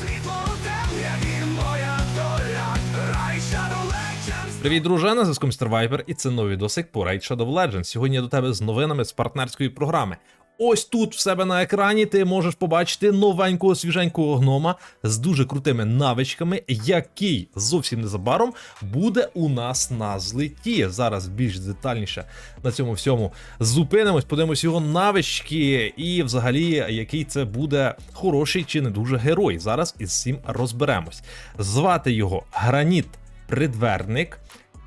Світло темряві Привіт, друже, на зв'язку Містер Вайбер, і це новий досик по Raid Shadow Legends. Сьогодні я до тебе з новинами з партнерської програми. Ось тут в себе на екрані ти можеш побачити новенького свіженького гнома з дуже крутими навичками, який зовсім незабаром буде у нас на злеті. Зараз більш детальніше на цьому всьому зупинимось, подивимось його навички, і взагалі, який це буде хороший чи не дуже герой. Зараз із цим розберемось. Звати його Граніт Придверник.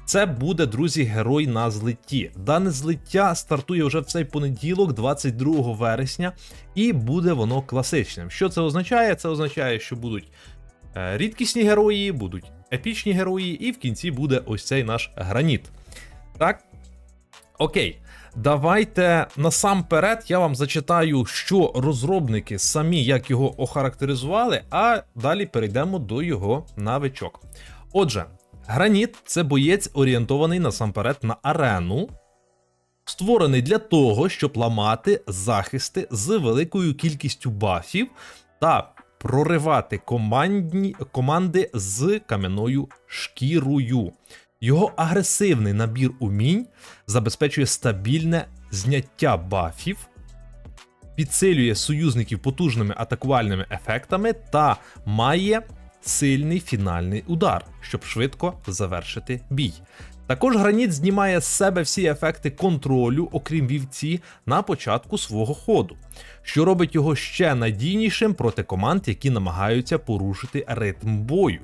Це буде, друзі, герой на злитті. Дане злиття стартує вже в цей понеділок, 22 вересня, і буде воно класичним. Що це означає? Це означає, що будуть е, рідкісні герої, будуть епічні герої, і в кінці буде ось цей наш граніт. Так? Окей. Давайте насамперед я вам зачитаю, що розробники самі як його охарактеризували, а далі перейдемо до його навичок. Отже, Граніт це боєць, орієнтований насамперед на арену, створений для того, щоб ламати захисти з великою кількістю бафів та проривати командні, команди з кам'яною шкірою. Його агресивний набір умінь забезпечує стабільне зняття бафів, підсилює союзників потужними атакувальними ефектами та має сильний фінальний удар, щоб швидко завершити бій. Також граніт знімає з себе всі ефекти контролю, окрім вівці, на початку свого ходу, що робить його ще надійнішим проти команд, які намагаються порушити ритм бою.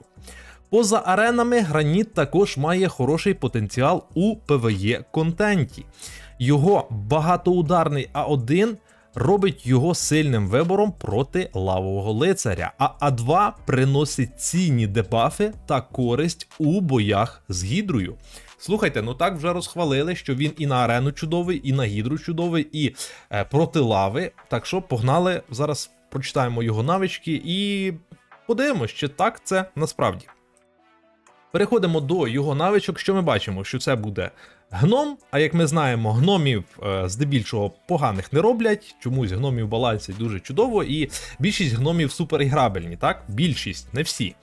Поза аренами граніт також має хороший потенціал у PvE контенті. Його багатоударний А1 робить його сильним вибором проти лавового лицаря, а А2 приносить цінні дебафи та користь у боях з гідрою. Слухайте, ну так вже розхвалили, що він і на арену чудовий, і на гідру чудовий, і е, проти лави. Так що погнали, зараз прочитаємо його навички і подивимось, чи так це насправді. Переходимо до його навичок. Що ми бачимо? Що це буде гном. А як ми знаємо, гномів е, здебільшого поганих не роблять. Чомусь гномів в дуже чудово, і більшість гномів суперіграбельні, так? Більшість, не всі.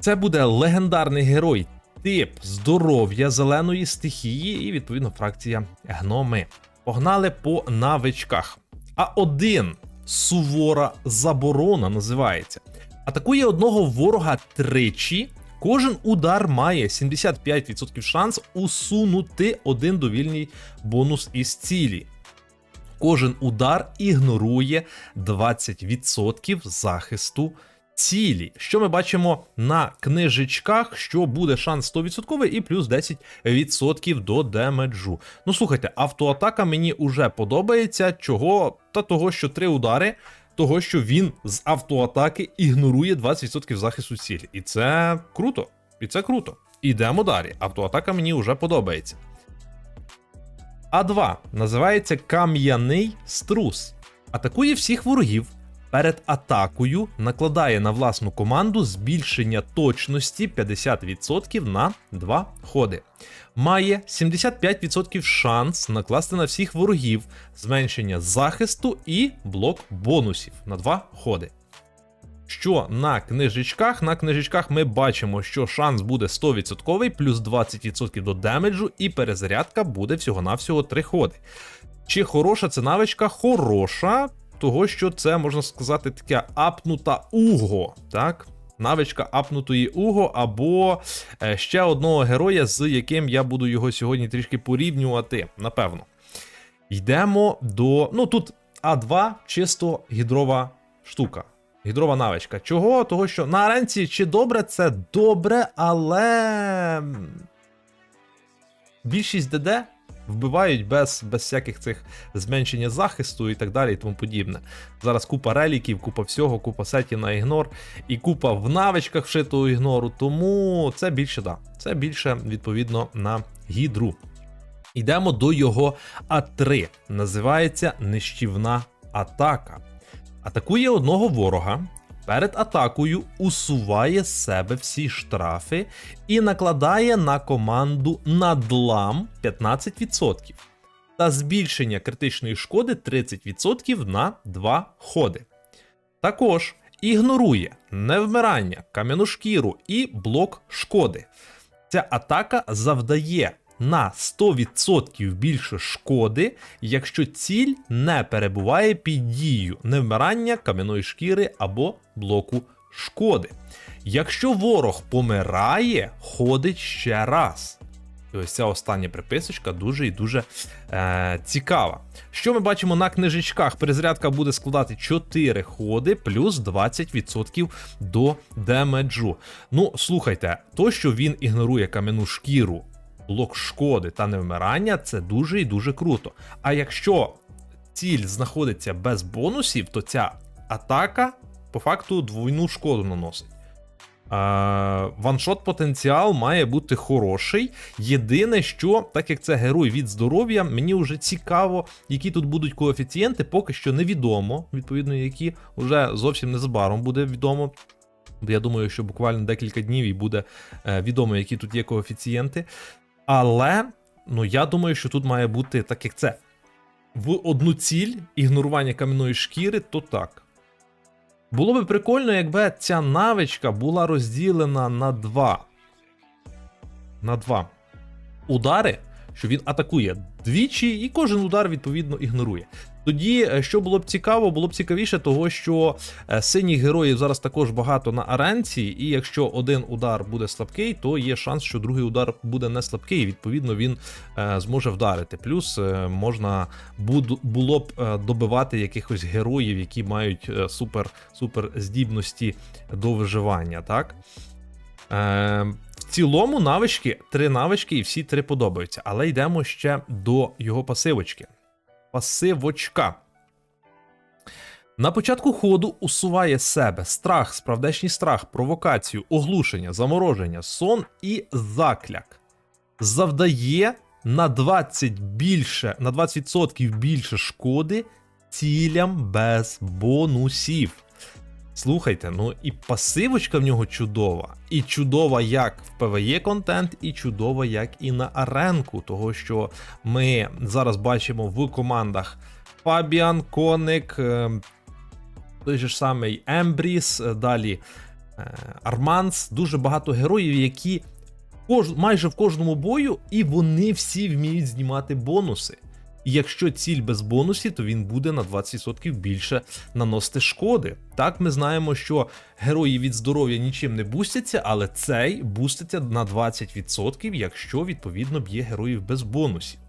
Це буде легендарний герой, тип здоров'я зеленої стихії, і відповідно фракція гноми. Погнали по навичках. А один сувора заборона називається. Атакує одного ворога тричі. Кожен удар має 75% шанс усунути один довільний бонус із цілі. Кожен удар ігнорує 20% захисту цілі. Що ми бачимо на книжечках, що буде шанс 100% і плюс 10% до демеджу. Ну слухайте, автоатака мені уже подобається. Чого? Та того, що три удари того, що він з автоатаки ігнорує 20% захисту цілі. І це круто. І це круто. Ідемо далі. Автоатака мені вже подобається. А2 називається Кам'яний струс. Атакує всіх ворогів. Перед атакою накладає на власну команду збільшення точності 50% на 2 ходи. Має 75% шанс накласти на всіх ворогів зменшення захисту і блок бонусів на 2 ходи. Що на книжечках? На книжечках ми бачимо, що шанс буде 100%, плюс 20% до демеджу, і перезарядка буде всього-навсього 3 ходи. Чи хороша це навичка? Хороша того, що це можна сказати таке апнута уго, так? Навичка апнутої уго, або е, ще одного героя, з яким я буду його сьогодні трішки порівнювати, напевно. Йдемо до. Ну тут А2 чисто гідрова штука. Гідрова навичка. Чого? Того, що на аренці чи добре, це добре, але. Більшість ДД вбивають без без всяких цих зменшення захисту і так далі, і тому подібне. Зараз купа реліків, купа всього, купа сетів на ігнор, і купа в навичках вшитого ігнору. Тому це більше да. Це більше відповідно на гідру. Йдемо до його А3. Називається нищівна атака. Атакує одного ворога, перед атакою усуває з себе всі штрафи і накладає на команду надлам 15% та збільшення критичної шкоди 30% на 2 ходи. Також ігнорує невмирання, кам'яну шкіру і блок шкоди. Ця атака завдає на 100% більше шкоди, якщо ціль не перебуває під дією невмирання, кам'яної шкіри або блоку шкоди. Якщо ворог помирає, ходить ще раз. І ось ця остання приписочка дуже і дуже е, цікава. Що ми бачимо на книжечках? Перезарядка буде складати 4 ходи плюс 20% до демеджу. Ну, слухайте, то, що він ігнорує кам'яну шкіру, блок шкоди та невмирання, це дуже і дуже круто. А якщо ціль знаходиться без бонусів, то ця атака по факту двойну шкоду наносить. Ваншот потенціал має бути хороший. Єдине, що, так як це герой від здоров'я, мені вже цікаво, які тут будуть коефіцієнти, поки що невідомо, відповідно, які вже зовсім незабаром буде відомо. Я думаю, що буквально декілька днів і буде е, відомо, які тут є коефіцієнти. Але ну, я думаю, що тут має бути так, як це. В одну ціль ігнорування кам'яної шкіри, то так. Було би прикольно, якби ця навичка була розділена на два. На два удари, що він атакує двічі, і кожен удар відповідно ігнорує. Тоді, е, що було б цікаво, було б цікавіше, того що е, синіх героїв зараз також багато на аренці, і якщо один удар буде слабкий, то є шанс, що другий удар буде не слабкий, і відповідно він е, зможе вдарити. Плюс можна було б добивати якихось героїв, які мають супер, супер здібності до виживання, так? В цілому навички, три навички, і всі три подобаються. Але йдемо ще до його пасивочки. Пасивочка. На початку ходу усуває себе страх, справдешній страх, провокацію, оглушення, замороження, сон і закляк. Завдає на 20 більше, на 20% більше шкоди цілям без бонусів. Слухайте, ну і пасивочка в нього чудова. І чудова як в PvE контент, і чудова як і на аренку. Того, що ми зараз бачимо в командах Фабіан, Коник, е, той же ж самий Ембріс, е, далі е, Арманс. Дуже багато героїв, які майже в кожному бою, і вони всі вміють знімати бонуси. Якщо ціль без бонусів, то він буде на 20% більше наносити шкоди. Так, ми знаємо, що герої від здоров'я нічим не бустяться, але цей буститься на 20%, якщо відповідно б'є героїв без бонусів.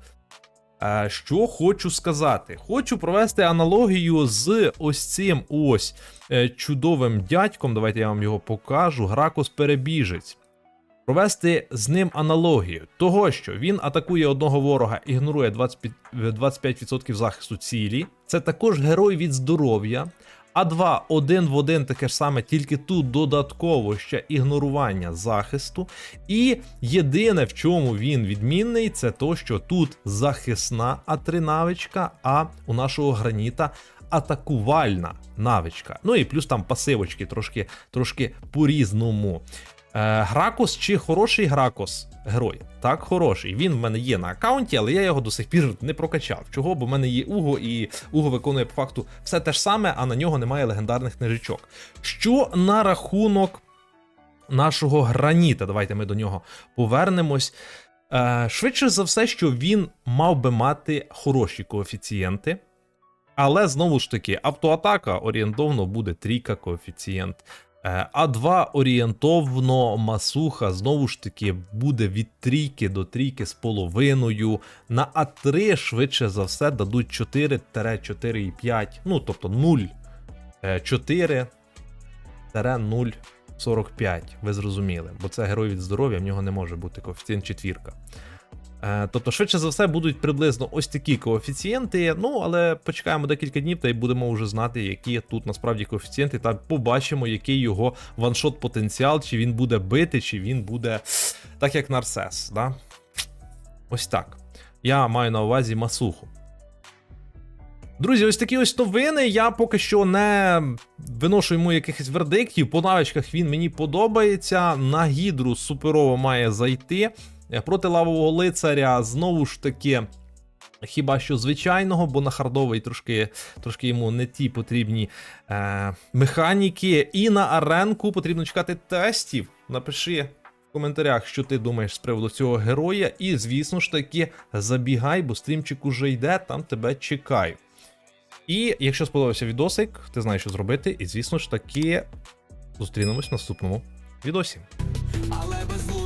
Що хочу сказати? Хочу провести аналогію з ось цим ось е, чудовим дядьком. Давайте я вам його покажу. Гракос Перебіжець. Провести з ним аналогію того, що він атакує одного ворога, ігнорує 25% 25% захисту цілі. Це також герой від здоров'я. А 2 один в один таке ж саме, тільки тут додатково ще ігнорування захисту. І єдине, в чому він відмінний, це то, що тут захисна А3 навичка, а у нашого граніта атакувальна навичка. Ну і плюс там пасивочки трошки, трошки по-різному. Е, Гракос чи хороший Гракос герой? Так, хороший. Він в мене є на аккаунті, але я його до сих пір не прокачав. Чого? Бо в мене є Уго, і Уго виконує по факту все те ж саме, а на нього немає легендарних книжечок. Що на рахунок нашого граніта? Давайте ми до нього повернемось. Е, швидше за все, що він мав би мати хороші коефіцієнти. Але знову ж таки, автоатака орієнтовно буде трійка коефіцієнт. Е, А2 орієнтовно масуха знову ж таки буде від трійки до трійки з половиною. На А3 швидше за все дадуть 4-4,5, ну тобто 0, 4 0,45. Ви зрозуміли, бо це герой від здоров'я, в нього не може бути коефіцієнт четвірка. Е, Тобто, швидше за все, будуть приблизно ось такі коефіцієнти. Ну, але почекаємо декілька днів та й будемо вже знати, які тут насправді коефіцієнти, та побачимо, який його ваншот потенціал, чи він буде бити, чи він буде так, як Нарсес. Да? Ось так. Я маю на увазі масуху. Друзі, ось такі ось новини. Я поки що не виношу йому якихось вердиктів. По навичках він мені подобається. На гідру суперово має зайти. Е, Проти лавового лицаря знову ж таки. Хіба що звичайного, бо на хардовий трошки, трошки йому не ті потрібні е, механіки. І на аренку потрібно чекати тестів. Напиши в коментарях, що ти думаєш з приводу цього героя. І, звісно ж таки, забігай, бо стрімчик уже йде, там тебе чекаю. І якщо сподобався відосик, ти знаєш, що зробити. І, звісно ж таки, зустрінемось в наступному відосі. але без